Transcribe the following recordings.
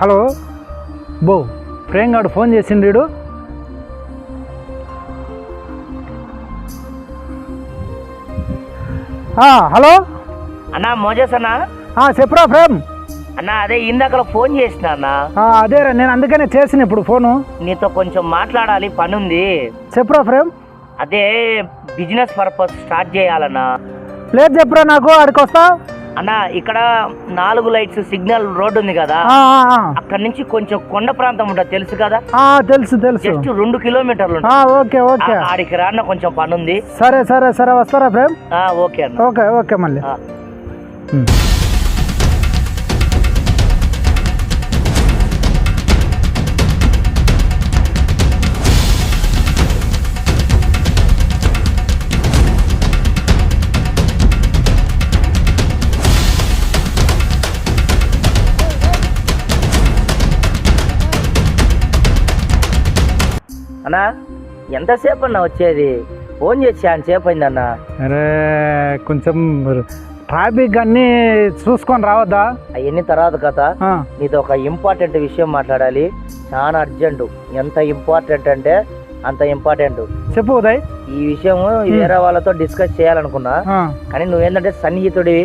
Hello. బో ప్రేమ్ గారు phone చేసిండు వీడు. హలో. అన్నా మోజస్ అన్నా? చెప్పురా ప్రేమ్. అన్నా అదే ఇందాక ఫోన్ చేసిన అన్నా. అదేరా నేను అందుకనే చేసిన ఇప్పుడు ఫోను. నీతో కొంచెం మాట్లాడాలి పని ఉంది చెప్పురా ప్రేమ్. అదే బిజినెస్ పర్పస్ స్టార్ట్ చేయాలన్నా. లేదు చెప్పురా నాకు ఆడికి వస్తా? అన్నా ఇక్కడ నాలుగు లైట్స్ సిగ్నల్ రోడ్ ఉంది కదా. అక్కడ నుంచి కొంచెం కొండ ప్రాంతం ఉంటుంది తెలుసు కదా? తెలుసు తెలుసు. జస్ట్ రెండు కిలోమీటర్లు ఓకే ఓకే. ఆడికి రాన్న కొంచెం పని ఉంది సరే సరే సరే వస్తారా ప్రేమ్ ఓకే అన్న. ఓకే ఓకే మళ్ళీ. అన్నా ఎంతసేపు అన్న వచ్చేది? ఫోన్ చేసి అని సేపు అయిందన్నా అరే కొంచెం ట్రాఫిక్ అన్నీ చూసుకొని రావద్దా? అవన్నీ తర్వాత కథ. నీతో ఒక ఇంపార్టెంట్ విషయం మాట్లాడాలి. చాలా అర్జెంటు. ఎంత ఇంపార్టెంట్ అంటే అంత ఇంపార్టెంట్ చెప్పు ఉదయ్. ఈ విషయం వేరే వాళ్ళతో డిస్కస్ చేయాలనుకున్నా కానీ నువ్వేంటంటే సన్నిహితుడివి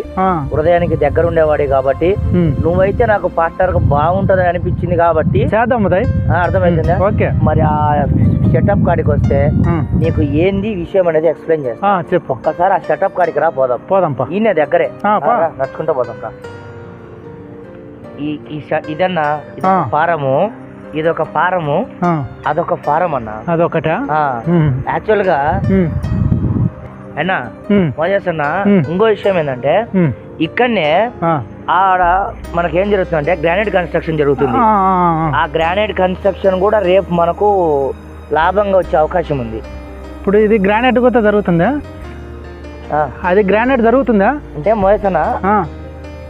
హృదయానికి దగ్గర ఉండేవాడి కాబట్టి. నువ్వైతే నాకు పార్ట్నర్గా బాగుంటదని అనిపించింది కాబట్టి చేద్దాం ఉదయ్. ఆ, అర్థమైందా ఓకే. మరి ఆ సెటప్ కాడికి వస్తే నీకు ఏంది విషయం అనేది ఎక్స్ప్లెయిన్ చేస్తా. చెప్పు. ఒక్కసారి ఆ సెటప్ కాడికి రా పోదాం. పోదాంపా ఈయన దగ్గరే. నడుచుకుంటా పోదాం ఈ ఇదన్నా ఇది ఆ. ఫారము అదొక ఫారం అన్న అదొకటా యాక్చువల్గా ఉమ్, అన్నా ఉమ్, మోజస్ అన్న ఉమ్. ఇంకో విషయం ఏంటంటే ఇక్కడనే. ఆడ మనకేం జరుగుతుందంటే గ్రానైట్ కన్స్ట్రక్షన్ జరుగుతుంది. ఆ, గ్రానైట్ కన్స్ట్రక్షన్ కూడా రేపు మనకు లాభంగా వచ్చే అవకాశం ఉంది. ఇప్పుడు ఇది గ్రానైట్ కూడా జరుగుతుందా? అది గ్రానైట్ జరుగుతుందా? అంటే మోసన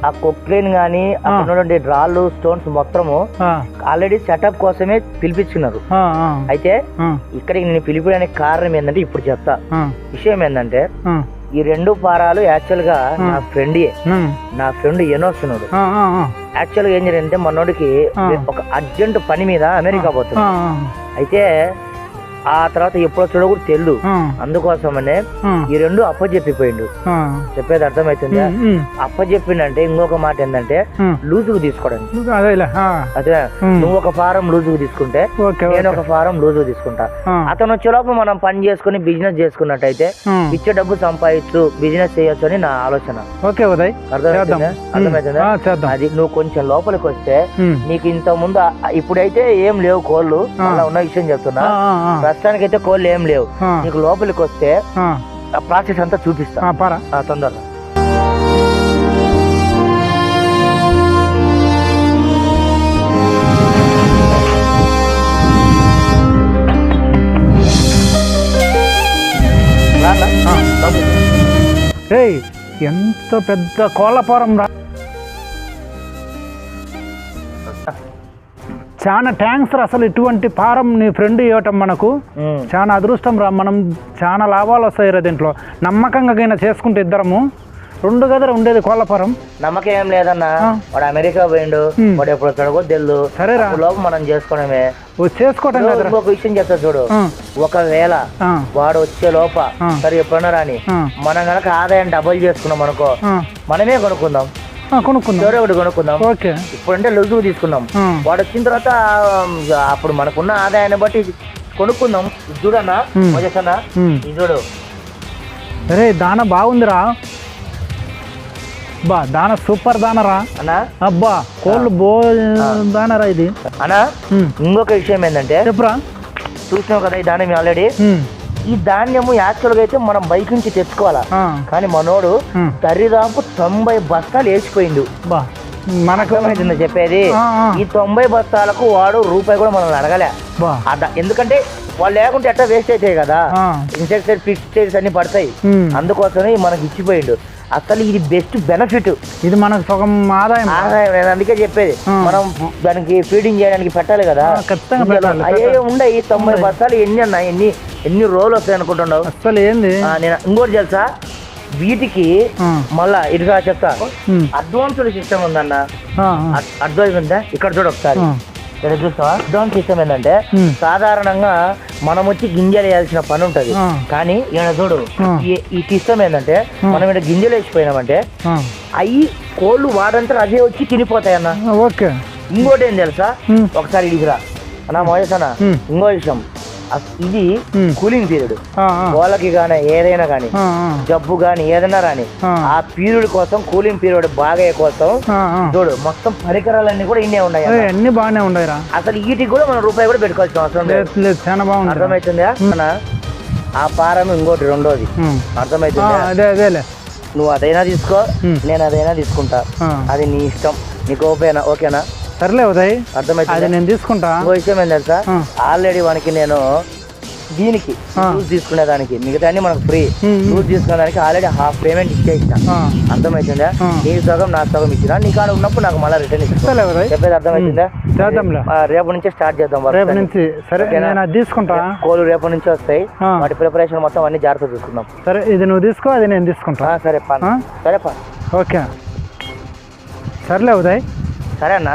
ఆ, కొక్లైన్ కానీ అక్కడ ఉన్నటువంటి రాళ్ళు స్టోన్స్ మొత్తము ఆల్రెడీ సెటప్ కోసమే పిలిపించుకున్నారు. అయితే ఇక్కడికి నేను పిలిపడానికి కారణం ఏంటంటే ఇప్పుడు చెప్తా. విషయం ఏంటంటే ఈ రెండు పారాలు యాక్చువల్గా నా ఫ్రెండ్ నా ఫ్రెండ్ ఎనోస్తున్నాడు యాక్చువల్గా ఏం జరిగిందంటే మనోడికి ఆ. ఒక అర్జెంట్ పని మీద అమెరికా పోతుంది అయితే ఆ తర్వాత ఎప్పుడు వచ్చాడో కూడా తెలియదు అందుకోసమనే ఈ రెండు అప్పచెప్పిపోయిండు. చెప్పేది ఉమ్, అప్పచెప్పిండంటే ఇంకొక మాట ఏంటంటే. లూజుకు తీసుకోవడానికి. ఆ, అదే. నువ్వు ఒక ఫారం లూజుకు తీసుకుంటే నేను ఒక ఫారం లూజుకు తీసుకుంటా. అతను వచ్చేలోపు మనం పని చేసుకుని బిజినెస్ చేసుకున్నట్టయితే. ఇచ్చే డబ్బు సంపాదించు బిజినెస్ చేయొచ్చు అని నా ఆలోచన. ఓకే ఉదయ్. అర్థమవుతుందా అర్థమవుతుందా చేద్దాం. అది నువ్వు కొంచెం లోపలికి వస్తే. నీకు ఇంత ముందు ఇప్పుడైతే ఏం లేవు కోళ్ళు. అలా ఉన్న విషయం చెప్తున్నా. ఆ, ప్రస్తుతానికైతే కోళ్ళు ఏం లేవు. నీకు లోపలికి వస్తే ఆ, ప్రాసెస్ అంతా చూపిస్తా. ఆ, పారా. తొందరగా. ఎంత పెద్ద కోళ్ళపురం రా. చాలా థ్యాంక్స్ రా అసలు ఇటువంటి ఫారం నీ ఫ్రెండ్ ఇవ్వటం మనకు. చాలా అదృష్టం రా మనం చాలా లాభాలు వస్తాయి రా దీంట్లో. నమ్మకంగా చేసుకుంటే ఇద్దరము. రెండు గదర ఉండేది కోళ్ళపురం. నమ్మకం ఏం లేదన్నా. వాడు అమెరికా పోయిండు. వాడు ఎప్పుడు వస్తాడో తెలియదు సరేరా. లోపు మనం చేసుకోవడమే. చేసుకోవటం ఇంకొక విషయం చెప్తా చూడు. ఒకవేళ వాడు వచ్చే లోప. సరే ఎప్పుడన్నా రాని మనం గనక ఆదాయం డబుల్ చేసుకున్నాం అనుకో మనమే కొనుక్కుందాం. కొనుక్కుందాం. ఎవరో ఒకటి కొనుక్కుందాం. ఓకే. ఇప్పుడంటే ఆ, వాడు వచ్చిన తర్వాత అప్పుడు మనకున్న ఆదాయాన్ని బట్టి కొనుక్కుందాం. ఇది చూడన్నా. మోజేసన్నా. ఇది చూడు. రే దాన బాగుందిరా. బా దాన సూపర్ దానరా. అన్నా? అబ్బా కోళ్ళు బో దానరా ఇది. ఉమ్, ఇంకొక విషయం ఏంటంటే చెప్పురా. చూసినావు కదా ఈ ధాన్యం ఆల్రెడీ? ఈ ధాన్యము యాక్చువల్గా అయితే మనం బైక్ నుంచి తెచ్చుకోవాలా. కానీ మనోడు ఉమ్, దరిదాపు తొంభై బస్తాలు వేసిపోయిండు. మనకు చెప్పేది? ఈ తొంభై బస్తాలకు వాడు రూపాయి కూడా మనల్ని అడగలే. ఎందుకంటే వాళ్ళు లేకుంటే ఎట్లా వేస్ట్ అవుతాయి కదా? ఆ, ఇన్సెక్టిసైడ్ పిస్టిసైడ్స్ అన్ని పడతాయి. అందుకోసమే మనకి ఇచ్చిపోయిండు. అసలు ఇది బెస్ట్ బెనిఫిట్ ఇది మనకు సగం ఆదాయం. ఆదాయం నేను అందుకే చెప్పేది. మనం దానికి ఫీడింగ్ చేయడానికి పెట్టాలి కదా. ఖచ్చితంగా పెట్టాలి, అయ్యే. ఉండయి తొంభై బస్తాలు ఎన్ని అన్నా ఎన్ని ఎన్ని రోజులు వస్తాయి అనుకుంటున్నావు? అసలు ఏంది? నేను ఇంకోటి తెలుసా? వీటికి మళ్ళా ఇదిగా చెప్తా. అడ్వాన్స్డ్ సిస్టమ్ ఉందన్న. అడ్వాన్స్ ఉందా? ఇక్కడ చూడు ఒకసారి. ఇక్కడ చూస్తావా? అడ్వాన్స్ సిస్టమ్ ఏంటంటే సాధారణంగా మనం వచ్చి గింజలు వేయాల్సిన పని ఉంటది. కానీ ఇక్కడ చూడు. ఈ- ఈ సిస్టమ్ ఏంటంటే. మనం ఇక్కడ గింజలు వేసిపోయినామంటే అవి కోళ్ళు వాడంతా అదే వచ్చి తినిపోతాయి అన్న. ఓకే. ఇంకోటి ఏం తెలుసా? ఒకసారి ఇదిరా అన్న మహేష్ అన్న ఇంకో విషయం. ఇది కూలింగ్ పీరియడ్ కోళ్ళకి కానీ ఏదైనా కానీ ఆ, జబ్బు కానీ ఏదైనా కానీ ఆ, పీరియడ్ కోసం కూలింగ్ పీరియడ్ బాగా కోసం. చూడు మొత్తం పరికరాలన్నీ కూడా ఇన్నే ఉన్నాయి అన్న. బాగానే ఉన్నాయిరా. అసలు వీటికి కూడా మనం రూపాయి కూడా పెట్టుకోవాల్సిన అవసరం లేదు. చాలా బాగుంది. అర్థమవుతుందా ఆ పారం ఇంకోటి రెండోది. అర్థమవుతుందా అదే అదేలే నువ్వు అదైనా తీసుకో. నేను అదైనా తీసుకుంటా. అది నీ ఇష్టం. నీకు ఓకేనా? ఓకేనా? సర్లే ఉదయ్. అది అర్థమవుతుందా నేను తీసుకుంటా. ఇంకో విషయం ఏం తెలుసా? ఆ. ఆల్రెడీ వానికి నేను దీనికి ఆ. లూజ్ తీసుకునేదానికి మిగతా అన్ని మనకు ఫ్రీ. ఉమ్. లూజ్ తీసుకునేదానికి ఆల్రెడీ హాఫ్ పేమెంట్ ఇచ్చేసిన. ఆ, అర్థమవుతుందా ఆ. నీ సగం నా సగం ఇచ్చిన. నీ కాడ ఉన్నప్పుడు నాకు మళ్ళీ రిటర్న్ ఇస్తా సర్లే ఉదయ్. చెప్పేది చేద్దాంలే. ఆ, రేపు నుంచి స్టార్ట్ చేద్దాం work రేపు అని. నుంచి. సరే ఓకేనా? నేను అది తీసుకుంటా. కోళ్ళు రేపు నుంచి వస్తాయి. ఆ. వాటి ప్రిపరేషన్ మొత్తం అన్ని జాగ్రత్త చూసుకుందాం. సరే ఇది నువ్వు తీసుకో అది నేను తీసుకుంటా. ఆ, సరే పా. ఆ? సరే పా. ఓకే. సర్లే ఉదయ్. సరే అన్న.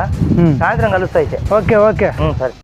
సాయంత్రం కలుస్తా అయితే. Okay okay. సరే.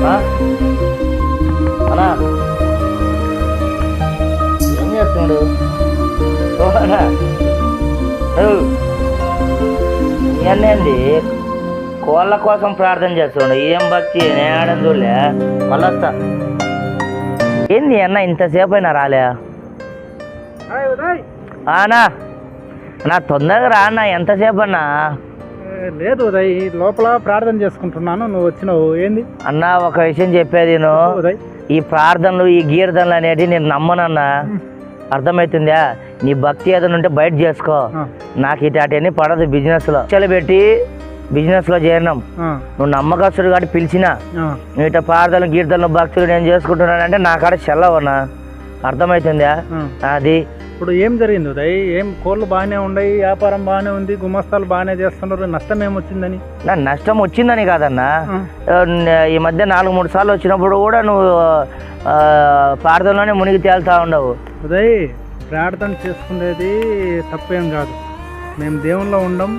అన్నా అన్నా. ఏం చేస్తున్నాడు అండి కోళ్ళ కోసం ప్రార్థన చేస్తుండు. ఏం భక్తి? నేడం చూడలే. మళ్ళీ వస్తా. ఏంది అన్న ఇంతసేపు అయినా రాలే? అన్నా. నా తొందరగా రా అన్న. ఎంతసేపు అన్నా? లేదు ఉదయ్ లోపల ప్రార్థన చేసుకుంటున్నాను నువ్వు వచ్చినావు. ఏంది? అన్న ఒక విషయం చెప్పేది ఉదయ్. ఈ ప్రార్థనలు ఈ గీర్తనలు అనేవి నేను నమ్మనన్నా. అర్థమవుతుందా నీ భక్తి ఏదైనా ఉంటే బయట చేసుకో. నాకు ఇటాటన్నీ పడదు బిజినెస్లో చలి పెట్టి బిజినెస్లో చేరినాం నువ్వు నమ్మకస్తుడు కాబట్టి పిలిచినా. నువ్వు ఇట్లా ప్రార్థనలు గీర్తనలు భక్తులు నేను చేసుకుంటున్నానంటే నా కాడ చెల్లవన్నా అర్థమవుతుందా. అది ఇప్పుడు ఏం జరిగింది ఉదయ్? ఏం కోళ్ళు బాగానే ఉన్నాయి వ్యాపారం బాగానే ఉంది గుమస్తాలు బాగానే చేస్తున్నారు నష్టం ఏమొచ్చిందని నా నష్టం వచ్చిందని కాదన్నా. ఈ మధ్య నాలుగు మూడు సార్లు వచ్చినప్పుడు కూడా నువ్వు ప్రార్థనలోనే మునిగి తేలుతా ఉండవు. ఉదయ్ ప్రార్థన చేసుకునేది తప్పేం కాదు. మేము దేవుల్లో ఉండం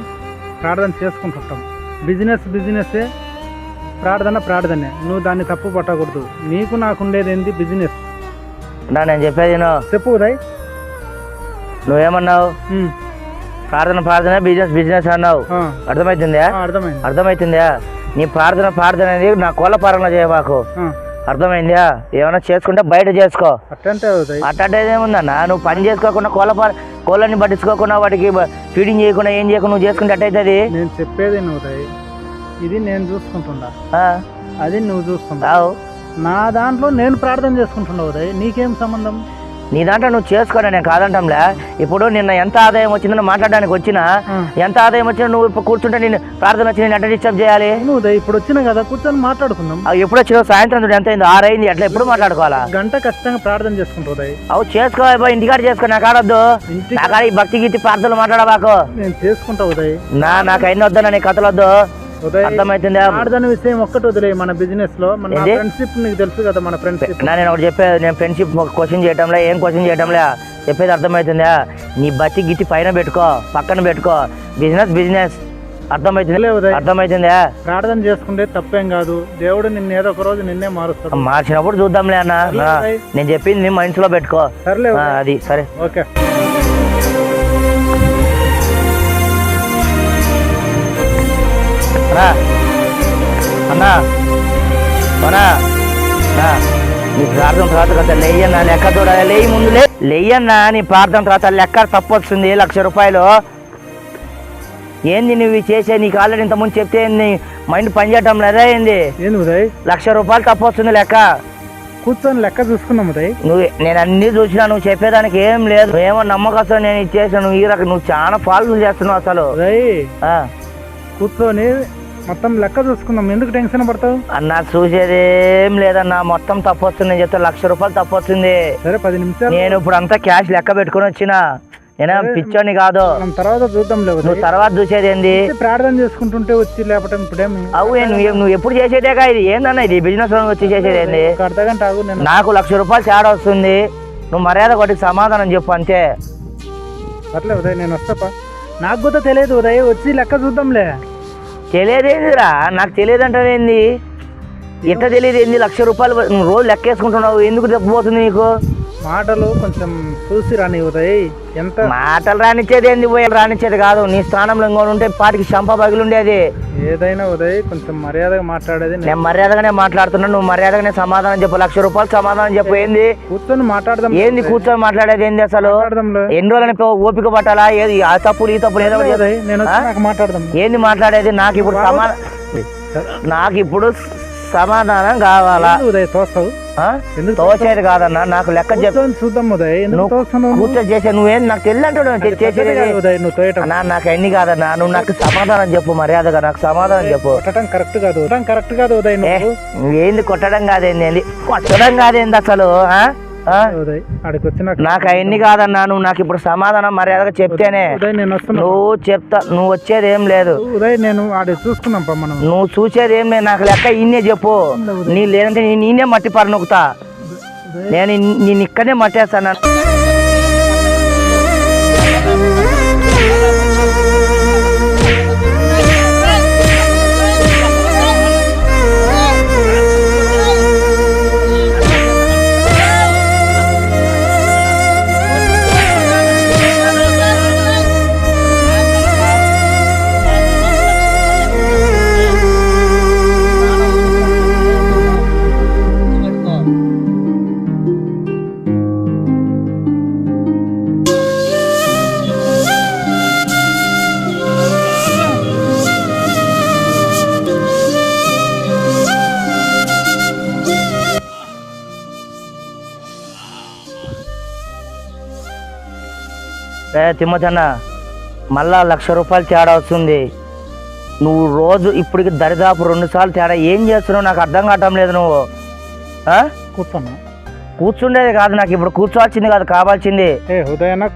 ప్రార్థన చేసుకుంటుంటాం బిజినెస్ బిజినెస్సే ప్రార్థన ప్రార్థనే. నువ్వు దాన్ని తప్పు పట్టకూడదు. నీకు నాకు ఉండేది ఏంది బిజినెస్? నా నేను చెప్పేది. చెప్పు ఉదయ్. నువ్వేమన్నావు? ప్రార్థన ప్రార్థన బిజినెస్ బిజినెస్ అన్నావు. అర్థమవుతుందా అర్థమైంది. అర్థమవుతుందా నీ ప్రార్థన ప్రార్థన అనేది నా కోళ్ళ పాలన చేయబాకు ఆ, అర్థమైందా? ఏమైనా చేసుకుంటే బయట చేసుకో. అట్టంటే అట్టేదేముందన్నా నువ్వు పని చేసుకోకుండా కోళ్ళ పాల కోళ్ళని పట్టించుకోకుండా వాటికి ఫీడింగ్ చేయకుండా ఏం చేయకుండా నువ్వు చేసుకుంటే అట్టయితుంది నేను చెప్పేది నువ్వు ఇది నేను చూసుకుంటున్నా అది నువ్వు చూసుకుంటా. రావు నా దాంట్లో నేను ప్రార్థన చేసుకుంటున్నా ఉదయ్ నీకేం సంబంధం? నీ దాంట్లో నువ్వు చేసుకోరా నేను కాదంటాంలే. ఇప్పుడు నిన్న ఎంత ఆదాయం వచ్చిందని మాట్లాడడానికి వచ్చినా. ఎంత ఆదాయం వచ్చినా నువ్వు ఇప్పుడు కూర్చుంటే నేను ప్రార్థన వచ్చి నేను ఎట్లా డిస్టర్బ్ చేయాలి? ఉదయ్ ఇప్పుడు వచ్చినా కదా కూర్చొని మాట్లాడుకుందాం. ఎప్పుడు వచ్చినావు సాయంత్రం ఎంత అయింది ఆరు అయింది అట్లా ఎప్పుడు మాట్లాడుకోవాలా? గంట ఖచ్చితంగా ప్రార్థన చేసుకుంటా ఉదయ్ అవు చేసుకో ఇంటికాడ చేసుకో నాకు ఆడొద్దు నా ఈ భక్తి గీతి ప్రార్థనలు మాట్లాడబాకు. నేను చేసుకుంటా ఉదయ్ నా నాకు అయిన వద్దు నీ కథలు వద్దు. అర్థమవుతుందా ప్రార్థన విషయం ఒక్కటి వదిలే మన బిజినెస్లో. మన? ఫ్రెండ్షిప్ నీకు తెలుసు కదా మన ఫ్రెండ్షిప్ నా నేను ఒకటి చెప్పేది నేను ఫ్రెండ్షిప్ క్వశ్చన్ చేయటంలే ఏం క్వశ్చన్ చేయటంలే? చెప్పేది అర్థమవుతుందా నీ బతి గిట్టి పైన పెట్టుకో పక్కన పెట్టుకో. Business business Uday. అర్థమవుతుందా ప్రార్థన చేసుకుంటే తప్పేం కాదు. దేవుడు నిన్ను ఏదో ఒక రోజు నిన్నే మారుస్తాడు. మార్చినప్పుడు చూద్దాంలే అన్న. నేను చెప్పింది మనసులో పెట్టుకో. సర్లే. అది సరే. ఓకే. అన్నా. అన్నా నీ ప్రార్థన తర్వాత కదా లేయన్నా లెక్క చూడాలి? లేయి ముందు లేయన్నా నీ ప్రార్థన తర్వాత లెక్క తప్పు వస్తుంది లక్ష రూపాయలు. ఏంది నువ్వు చేసే? నీకు ఆల్రెడీ ఇంతకుముందు చెప్తే ఏంది? మైండ్ పనిచేయటం లేదా ఏంది? ఏంది ఉదయ్? లక్ష రూపాయలు తప్పు వస్తుంది లెక్క. కూర్చొని లెక్క చూసుకున్నాం ఉదయ్. నువ్వు నేను అన్ని చూసినా నువ్వు చెప్పేదానికి ఏం లేదు. నువ్వేమో నమ్మకం నేను ఇచ్చేసాను ఈ రకం నువ్వు చాలా ఫాల్తులు చేస్తున్నావు అసలు. ఉదయ్. కూర్చొని మొత్తం లెక్క చూసుకుందాం. ఎందుకు టెన్షన్ పడతావు? అన్నా చూసేది ఏం లేదన్నా. మొత్తం తప్పు వస్తుంది నేను చెప్తే లక్ష రూపాయలు తప్పు వస్తుంది సరే పది నిమిషాలు. నేను ఇప్పుడు అంతా క్యాష్ లెక్క పెట్టుకొని వచ్చిన. నేనే పిచ్చోని కాదు. మనం తర్వాత చూద్దాం లేదు నువ్వు తర్వాత చూసేది ఏంది ప్రార్థన చేసుకుంటుంటే వచ్చి లేపటం ఇప్పుడేమి అవు నువ్వు నువ్వు ఎప్పుడు చేసేదేగా ఇది? ఏందన్నా ఇది? బిజినెస్ వచ్చి చేసేది ఏంది ఆగు నేను నాకు లక్ష రూపాయలు తేడా వస్తుంది. నువ్వు మర్యాద కొట్టి సమాధానం చెప్పు అంతే. అట్లే ఉదయ్ నేను వస్తాపా నాకు కూడా తెలియదు ఉదయ్. వచ్చి లెక్క చూద్దాంలే. తెలియదేందిరా? నాకు తెలియదు ఏంది ఎట్లా తెలియదు? ఏంది లక్ష రూపాయలు నువ్వు రోజు లెక్కేసుకుంటున్నావు? ఎందుకు తప్పిపోతుంది నీకు? మాటలు కొంచెం చూసి రాని ఉదయ్ ఎంత మాటలు రానిచ్చేది ఏంది పోయి రానిచ్చేది కాదు. నీ స్థానంలో ఇంకోటి ఉంటే పాటికి చంప పగిలి ఉండేది ఏదైనా ఉదయ్ కొంచెం మర్యాదగా మాట్లాడేది నేను. మర్యాదగానే మాట్లాడుతున్నా. నువ్వు మర్యాదగానే సమాధానం చెప్పు. లక్ష రూపాయలు సమాధానం చెప్పు. ఏంది? కూర్చొని మాట్లాడదాం ఏంది కూర్చొని మాట్లాడేది ఏంది అసలు? ఎన్ని రోజులని ఓపిక పట్టాలా? ఏది? ఆ తప్పులు ఈ తప్పులు ఏదో నేను మాట్లాడదాం. ఏంది మాట్లాడేది? నాకు ఇప్పుడు సమాధానం నాకు ఇప్పుడు సమాధానం కావాలా? ఉదయ్ తోస్తావు? తోచేది కాదన్నా నాకు లెక్క కూర్చొని చూద్దాం ఉదయ్ కూర్చొని చేసే నువ్వేం నాకు అది చేసేది నాకు అన్ని కాదన్నా నువ్వు నాకు సమాధానం చెప్పు మర్యాదగా నాకు సమాధానం చెప్పు. కొట్టడం కరెక్ట్ కాదు కరెక్ట్ కాదు ఉదయ్ ఏ నువ్వు. నువ్వేంది కొట్టడం కాదేంది ఏంది? కొట్టడం కాదేంది అసలు నాకు అవన్నీ కాదన్నా నువ్వు నాకు ఇప్పుడు సమాధానం మర్యాదగా చెప్తేనే నువ్వు చెప్తా నువ్వు వచ్చేది ఏం లేదు. నేను నువ్వు చూసేది ఏం లేదు నాకు లెక్క ఇన్నే చెప్పు. నీ లేదంటే నేను నేనే మట్టి పరనొక్కుతా నేను నేను ఇక్కడనే మట్టేస్తాను. తిమ్మతన్న మళ్ళా లక్ష రూపాయలు తేడా వస్తుంది. నువ్వు రోజు ఇప్పటికి దరిదాపు రెండు సార్లు తేడా ఏం చేస్తున్నావు? నాకు అర్థం కావటం లేదు నువ్వు? కూర్చున్నా కూర్చుండేది కాదు నాకు ఇప్పుడు కూర్చోవాల్సింది కాదు కావాల్సింది.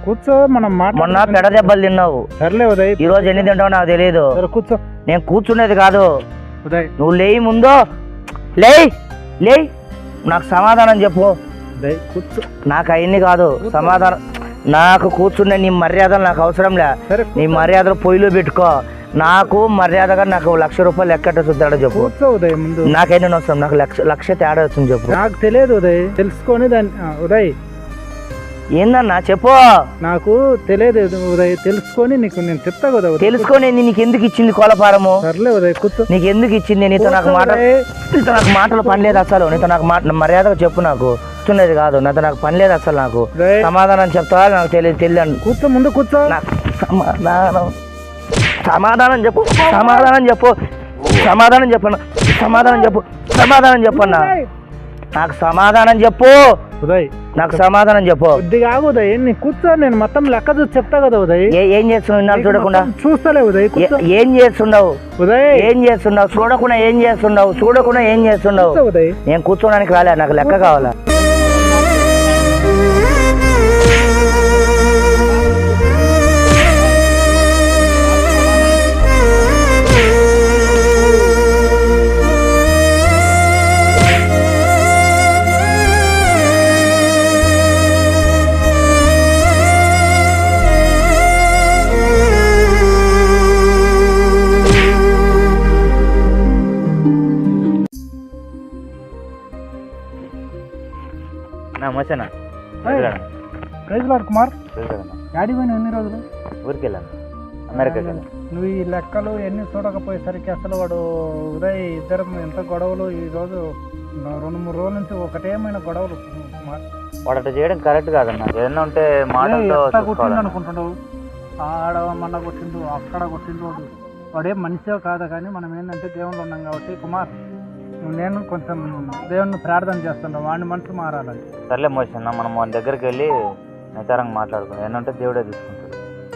కూర్చో మనం మొన్న. పెడ దెబ్బలు తిన్నావు. సర్లే ఉదయ్ ఈ రోజు ఎన్ని తింటావో నాకు తెలియదు కూర్చో. నేను కూర్చునేది కాదు. ఉదయ్. నువ్వు లేయి ముందు. లేయ్ లేయ్. నాకు సమాధానం చెప్పు. నాకు అవన్నీ కాదు. సమాధానం నాకు కూర్చుండే నీ మర్యాదలు నాకు అవసరం లే. నీ మర్యాదలు పొయ్యిలో పెట్టుకో. నాకు మర్యాదగా నాకు లక్ష రూపాయలు ఎక్కట తేడా చెప్పు. ఉదయ్ ముందు. నాకైనా వస్తాం నాకు లక్ష లక్ష తేడా వస్తుంది చెప్పు. నాకు తెలియదు ఉదయ్. తెలుసుకొని దాన్ని ఉదయ్. ఏందన్నా? చెప్పు. నాకు తెలియదు ఉదయ్. తెలుసుకొని నీకు నేను చెప్తా కదా తెలుసుకొని నీకు ఎందుకు ఇచ్చింది కోలపారము? సర్లే ఉదయ్ కూర్చో. నీకు ఎందుకు ఇచ్చింది? నీతో నాకు మాట. నీతో నాకు మాటలు పని లేదు అసలు. నీతో నాకు మాట మర్యాదగా చెప్పు నాకు. కూర్చునేది కాదు. నాతో నాకు పని లేదు అసలు నాకు. సమాధానం చెప్తావా? నాకు తెలియదు తెలియదు. కూర్చో ముందు కూర్చో. సమాధానం సమాధానం చెప్పు. సమాధానం చెప్పు సమాధానం చెప్పన్న సమాధానం చెప్పు సమాధానం చెప్పన్నా నాకు సమాధానం చెప్పు. ఉదయ్. నాకు సమాధానం చెప్పు. కొద్దిగా ఉదయ్. నీ కూర్చో నేను మొత్తం లెక్క చూసి చెప్తా కదా ఉదయ్. ఏ- ఏం చేస్తున్నావు? చూడకుండా. చూస్తలే ఉదయ్. ఏ- చేస్తున్నావు? ఉదయ్. ఏం చేస్తున్నావు? చూడకుండా ఏం చేస్తున్నావు? చూడకుండా ఏం చేస్తున్నావు? ఉదయ్. నేను కూర్చోడానికి రాలే. నాకు లెక్క కావాలా? లాడ్ కుమార్? డాడీ పోయిన ఎన్ని రోజులు? ఊరికి వెళ్ళాను వెళ్ళాను. నువ్వు ఈ లెక్కలు ఎన్ని చూడకపోయేసరికి అసలు వాడు ఉదయ్ ఇద్దరు ఎంత గొడవలు ఈ రోజు రెండు మూడు రోజుల నుంచి ఒకటేమైన గొడవలు. మా- వాడు అట్లా చేయడం కరెక్ట్ కాదన్న. ఏదైనా ఉంటే మాటలతో కొట్టిండు అనుకుంటున్నావు? ఆడ మన కొట్టిండు అక్కడ కొట్టిండు. వాడు మనిషే కాదు కానీ మనం ఏంటంటే దేవుళ్ళు ఉన్నాం కాబట్టి కుమార్ నేను కొంచెం దేవుణ్ణి ప్రార్థన చేస్తున్నావు వాడిని మనసు మారాలని సర్లే మోసన్న మనం మన దగ్గరికి వెళ్ళి నితారంగా మాట్లాడుకుందాం ఏమంటే ఉంటే దేవుడే తీసుకుంటాడు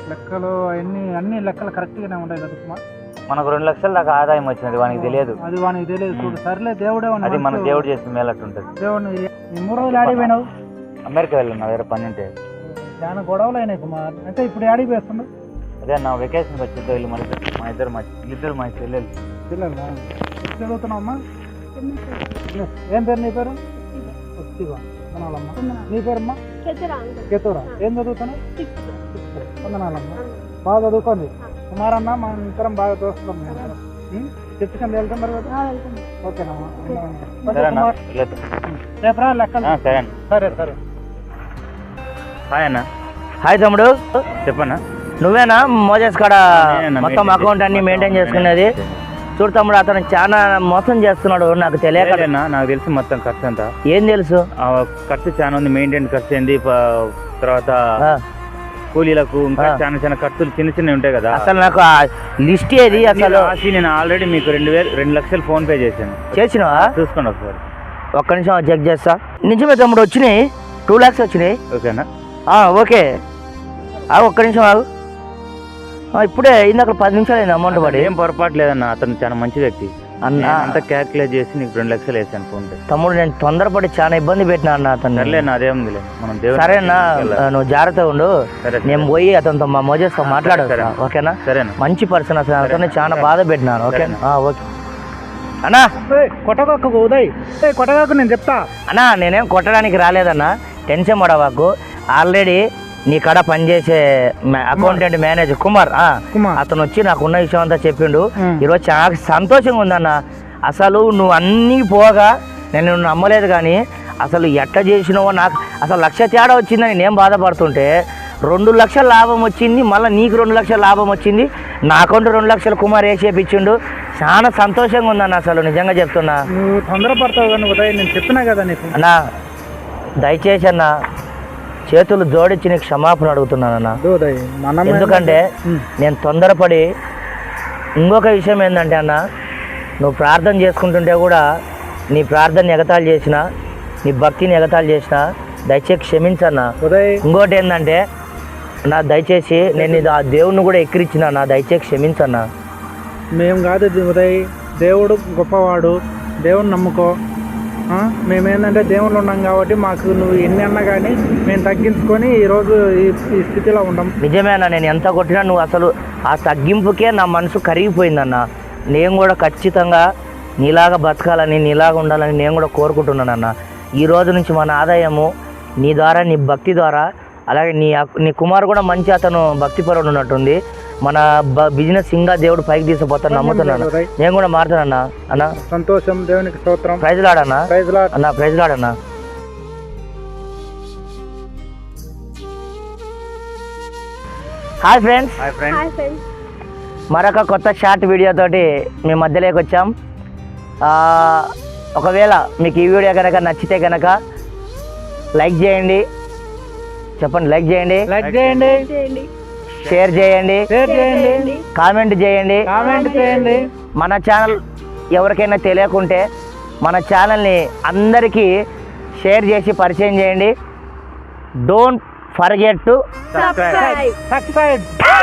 లెక్కలు అన్ని అన్ని లెక్కలు కరెక్ట్గానే ఉన్నాయి కదా కుమార్ మనకు రెండు లక్షల దాకా ఆదాయం వచ్చినది వానికి తెలియదు. అది వానికి తెలియదు. చూడు సర్లే దేవుడే అది మన దేవుడు చేసిన మేలట్టు ఉంటుంది. దేవుని ఈ మూడు రోజులు ఆడిపోయినావు అమెరికా వెళ్ళిన వేరే పని ఉంటే. చాలా గొడవలు అయినాయి కుమార్ అంటే ఇప్పుడు ఆడికి వేస్తున్నావు అదే నా వెకేషన్కి వచ్చి వెళ్ళి మన ఇద్దరు- మా ఇద్దరు మా ఇద్దరు మా చెల్లెలు పిల్లలు చదువుతున్నావమ్మా ఏం పేరు నీ పేరు? వందనాలమ్మా నీ పేరమ్మా? కేతూరా ఏం చదువుతున్నావు వందనాలమ్మా. బాగా చదువుకోండి. కుమార్ అన్న మన ఇద్దరం బాగా ఇద్దరం. ఉం? తెచ్చుకొని వెళ్తాం మరి? ఓకేనమ్మా. రేపు రా లెక్కలు సరే సరే సరే. హాయ్ అన్న. హాయ్ తమ్ముడు. చెప్పన్నా. నువ్వేనా? మోజెస్ కాడ మొత్తం అకౌంట్ అన్ని మెయింటైన్ చేసుకునేది? చూడు తమ్ముడు అతను చాలా మోసం చేస్తున్నాడు నాకు తెలియక. లేదన్నా, నాకు తెలిసి మొత్తం ఖర్చు అంతా. ఏం తెలుసు? ఆ ఖర్చు చాలా ఉంది మెయింటైన్ ఖర్చు ఏంది ప- తర్వాత ఆ, కూలీలకు ఇంకా ఆ. చాలా చాలా ఖర్చులు చిన్న చిన్నవి ఉంటాయి కదా. అసలు నాకు ఆ లిస్ట్ ఏది అసలు? రాసి నేను ఆల్రెడీ మీకు రెండు వేలు రెండు లక్షలు ఫోన్ పే చేశాను. చేసినావా? చూసుకోండి ఒకసారి. ఒక్క నిమిషం చెక్ చేస్తా. నిజమే తమ్ముడు వచ్చినాయి? టూ ల్యాక్స్ వచ్చినాయి? ఓకేనా? ఆ, ఓకే. ఆ, ఒక్క నిమిషం ఆగు. ఇప్పుడే ఇందాక పది నిమిషాలు అయింది అమౌంట్ పడి. ఏం పొరపాటు లేదన్న అతను చాలా మంచి వ్యక్తి. అన్న నేను అంతా క్యాల్కులేట్ చేసి నీకు రెండు లక్షలు వేసాను ఫోన్ పే తమ్ముడు నేను తొందరపడి చాలా ఇబ్బంది పెట్టినా అన్న అతను నా అదేముందిలే మనం సరేనా వెళ్ళాలి. నువ్వు జాగ్రత్తగా ఉండు. సరే నేను పోయి అతనితో మా మోజేస్తో మాట్లాడు సరే. ఓకేనా? సరేనా మంచి పర్సన్ అసలు. అతన్ని చాలా బాధ పెట్టినాను. ఓకే? సరే. ఆ, ఓకే. అన్నా. కొట్టగాకు ఉదయ్. కొట్టగాకు నేను చెప్తా. అన్నా నేనేం కొట్టడానికి రాలేదన్నా. టెన్షన్ పడవాకు. ఆల్రెడీ నీ కాడ పనిచేసే అకౌంటెంట్ మేనేజర్ కుమార్. అతను వచ్చి నాకు ఉన్న విషయం అంతా చెప్పిండు. ఈరోజు చాలా సంతోషంగా ఉందన్న. అసలు నువ్వు అన్నీ పోగా నేను నమ్మలేదు కానీ అసలు ఎట్ట చేసినావో నాకు అసలు లక్ష తేడా వచ్చిందని నేను బాధపడుతుంటే రెండు లక్షల లాభం వచ్చింది మళ్ళీ నీకు రెండు లక్షల లాభం వచ్చింది నా అకౌంట్ రెండు లక్షల కుమార్ వేసేపిచ్చిండు చాలా సంతోషంగా ఉందన్న అసలు నిజంగా చెప్తున్నా. నువ్వు తొందరపడతావు కానీ ఉదయ్ నేను చెప్పినా కదా నీకు. అన్నా దయచేసి అన్న చేతులు జోడించి నీకు క్షమాపణ అడుగుతున్నానన్నా. ఎందుకంటే. నేను తొందరపడి ఇంకొక విషయం ఏంటంటే అన్న నువ్వు ప్రార్థన చేసుకుంటుంటే కూడా నీ ప్రార్థన ఎగతాళి చేసిన నీ భక్తిని ఎగతాళి చేసిన దయచేసి క్షమించన్నా. ఇంకోటి ఏంటంటే నా దయచేసి నేను ఇది ఆ దేవుణ్ణి కూడా ఎక్కిరించిన నా దయచేసి క్షమించన్నా. మేము కాదు ఉదయ్ దేవుడు గొప్పవాడు దేవుని నమ్ముకో? మేమేంటంటే దేవుళ్ళు ఉన్నాం కాబట్టి మాకు నువ్వు ఎన్ని అన్నా కానీ మేము తగ్గించుకొని ఈరోజు ఈ స్థితిలో ఉంటాం నిజమేనా నేను ఎంత కొట్టినా నువ్వు అసలు ఆ తగ్గింపుకే నా మనసు కరిగిపోయిందన్న. నేను కూడా ఖచ్చితంగా నీలాగా బతకాలని నీలాగా ఉండాలని నేను కూడా కోరుకుంటున్నానన్న. ఈ రోజు నుంచి మన ఆదాయము నీ ద్వారా నీ భక్తి ద్వారా అలాగే నీ నీ కుమార్ కూడా మంచి అతను భక్తిపరుడు ఉన్నట్టుంది. మన బ- బిజినెస్ ఇంకా దేవుడు పైకి తీసుకుపోతాను నమ్ముతున్నాను నేను కూడా మారుతానన్నా అన్న. సంతోషం దేవునికి స్తోత్రం. ప్రైజ్ లాడన్నా ప్రైజ్ లార్డ్. అన్న ప్రైజ్ లాడన్నా హాయ్ ఫ్రెండ్స్. Hi friend. మరొక కొత్త షార్ట్ వీడియో తోటి మీ మధ్యలోకి వచ్చాం. ఆ, ఒకవేళ మీకు ఈ వీడియో కనుక నచ్చితే కనుక లైక్ చేయండి. చెప్పండి లైక్ చేయండి. లైక్ చేయండి. షేర్ చేయండి. షేర్ చేయండి. కామెంట్ చేయండి. కామెంట్ చేయండి. మన ఛానల్ ఎవరికైనా తెలియకుంటే మన ఛానల్ని అందరికీ షేర్ చేసి పరిచయం చేయండి. డోంట్ ఫర్గెట్ టు సబ్స్క్రైబ్ నువ్వు